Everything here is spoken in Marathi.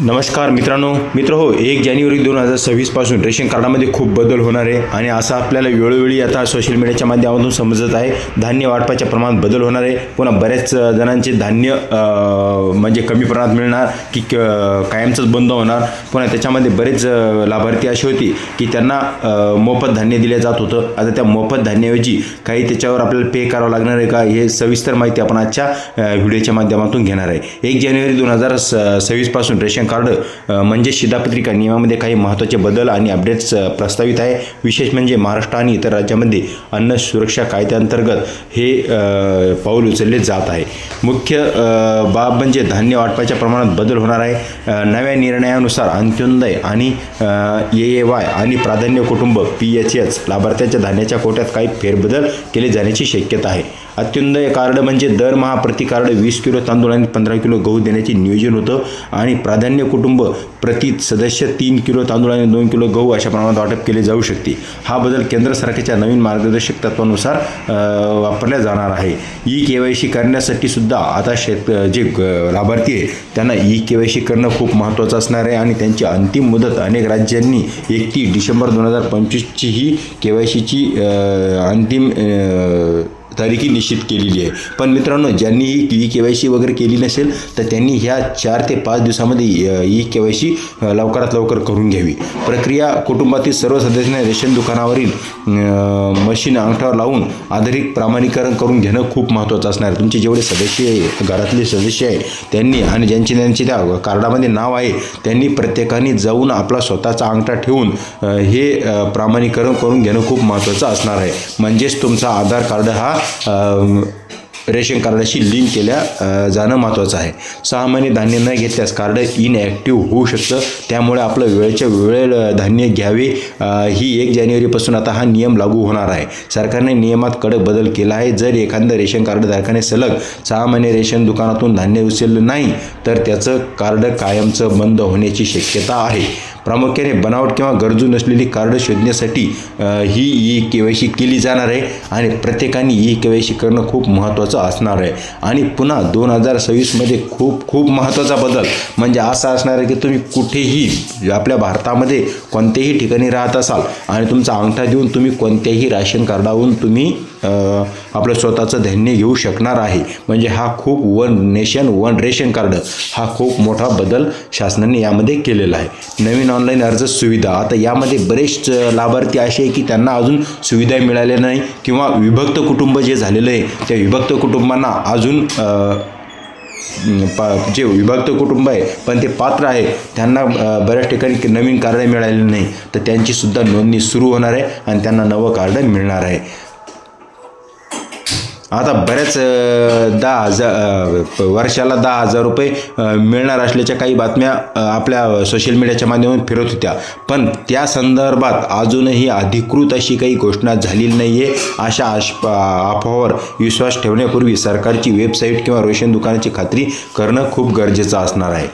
नमस्कार मित्रांनो. मित्र हो एक जानेवारी दोन हजार सव्वीसपासून रेशन कार्डामध्ये खूप बदल होणार आहे आणि असं आपल्याला वेळोवेळी आता सोशल मीडियाच्या माध्यमातून समजत आहे. धान्य वाटपाच्या प्रमाणात बदल होणार आहे. पुन्हा बऱ्याच जणांचे धान्य म्हणजे कमी प्रमाणात मिळणार की क- कायमचंच बंद होणार. पुन्हा त्याच्यामध्ये बरेच लाभार्थी असे होते की त्यांना मोफत धान्य दिलं जात होतं. आता त्या मोफत धान्याऐवजी काही त्याच्यावर आपल्याला पे करावं लागणार आहे का हे सविस्तर माहिती आपण आजच्या व्हिडिओच्या माध्यमातून घेणार आहे. एक जानेवारी दोन हजार सव्वीसपासून रेशन कार्ड म्हणजे शिधापत्रिका नियमामध्ये काही महत्त्वाचे बदल आणि अपडेट्स प्रस्तावित आहे. विशेष म्हणजे महाराष्ट्र आणि इतर राज्यामध्ये अन्न सुरक्षा कायद्याअंतर्गत हे पाऊल उचलले जात आहे. मुख्य बाब म्हणजे धान्य वाटपाच्या प्रमाणात बदल होणार आहे. नव्या निर्णयानुसार अंत्योदय आणि ए ए वाय आणि प्राधान्य कुटुंब पी एच एच लाभार्थ्यांच्या धान्याच्या कोट्यात काही फेरबदल केले जाण्याची शक्यता आहे. अत्युन्नय कार्ड म्हणजे दरमहा प्रति कार्ड वीस किलो तांदूळ आणि पंधरा किलो गहू देण्याचे नियोजन होतं. आणि प्राधान्य कुटुंब प्रति सदस्य तीन किलो तांदूळ आणि दोन किलो गहू अशा प्रमाणात वाटप केले जाऊ शकते. हा बदल केंद्र सरकारच्या नवीन मार्गदर्शक तत्वानुसार वापरल्या वापरला जाणार आहे. ई के वाय सी करण्यासाठी सुद्धा आता शेत जे लाभार्थी आहे त्यांना ई के वाय सी करणं खूप महत्त्वाचं असणार आहे आणि त्यांची अंतिम मुदत अनेक राज्यांनी एकतीस डिसेंबर दोन हजार पंचवीसची ही के वाय सीची अंतिम तारीखी निश्चित केलेली आहे. पण मित्रांनो ज्यांनी ही ई के वाय सी वगैरे केली नसेल तर त्यांनी ह्या चार ते पाच दिवसामध्ये ई के वाय सी लवकरात लवकर करून घ्यावी. प्रक्रिया कुटुंबातील सर्व सदस्यांना रेशन दुकानावरील मशीन अंगठावर लावून आधारित प्रामाणीकरण करून घेणं खूप महत्त्वाचं असणार आहे. तुमचे जेवढे सदस्य आहे घरातले सदस्य आहे त्यांनी आणि ज्यांचे त्यांचे त्या कार्डामध्ये नाव आहे त्यांनी प्रत्येकाने जाऊन आपला स्वतःचा अंगठा ठेवून हे प्रामाणीकरण करून घेणं खूप महत्त्वाचं असणार आहे. म्हणजेच तुमचा आधार कार्ड हा रेशन कार्डाशी लिंक केल्या जाणं महत्त्वाचं आहे. सहा महिने धान्य न घेतल्यास कार्ड इनॲक्टिव्ह होऊ शकतं. त्यामुळे आपलं वेळच्या वेळ धान्य घ्यावे. ही एक जानेवारीपासून आता हा नियम लागू होणार आहे. सरकारने नियमात कडक बदल केला आहे. जर एखादं रेशन कार्ड धारकाने सलग सहा महिने रेशन दुकानातून धान्य उचललं नाही तर त्याचं कार्ड कायमचं बंद होण्याची शक्यता आहे. प्रामुख्याने बनावट किंवा गरजू नसलेली कार्ड शोधण्यासाठी ही ई के वाय सी केली जाणार आहे आणि प्रत्येकाने ई के वाय सी करणं खूप महत्त्वाचं असणार आहे. आणि पुन्हा दोन हजार सव्वीसमध्ये खूप खूप महत्त्वाचा बदल म्हणजे असा असणार आहे की तुम्ही कुठेही आपल्या भारतामध्ये कोणत्याही ठिकाणी राहत असाल आणि तुमचा अंगठा देऊन तुम्ही कोणत्याही राशन कार्डावरून तुम्ही आपलं स्वतःचं धान्य घेऊ शकणार आहे. म्हणजे हा खूप one nation one ration card हा खूप मोठा बदल शासनाने यामध्ये केलेला आहे. नवीन ऑनलाईन अर्ज सुविधा आता यामध्ये बरेच लाभार्थी असे आहे की त्यांना अजून सुविधा मिळाल्या नाही किंवा विभक्त कुटुंब जे झालेलं आहे त्या विभक्त कुटुंबांना अजून पा जे विभक्त कुटुंब आहे पण ते पात्र आहे त्यांना बऱ्याच ठिकाणी नवीन कार्ड मिळालेले नाही तर त्यांचीसुद्धा नोंदणी सुरू होणार आहे आणि त्यांना नवं कार्ड मिळणार आहे. आता बऱ्याच दहा हजार वर्षाला दहा हजार रुपये मिळणार असल्याच्या काही बातम्या आपल्या सोशल मीडियाच्या माध्यमातून फिरत होत्या. पण त्या संदर्भात अजूनही अधिकृत अशी काही घोषणा झालेली नाही आहे अशा आश अफवावर विश्वास ठेवण्यापूर्वी सरकारची वेबसाईट किंवा रोशन दुकानाची खात्री करणं खूप गरजेचं असणार आहे.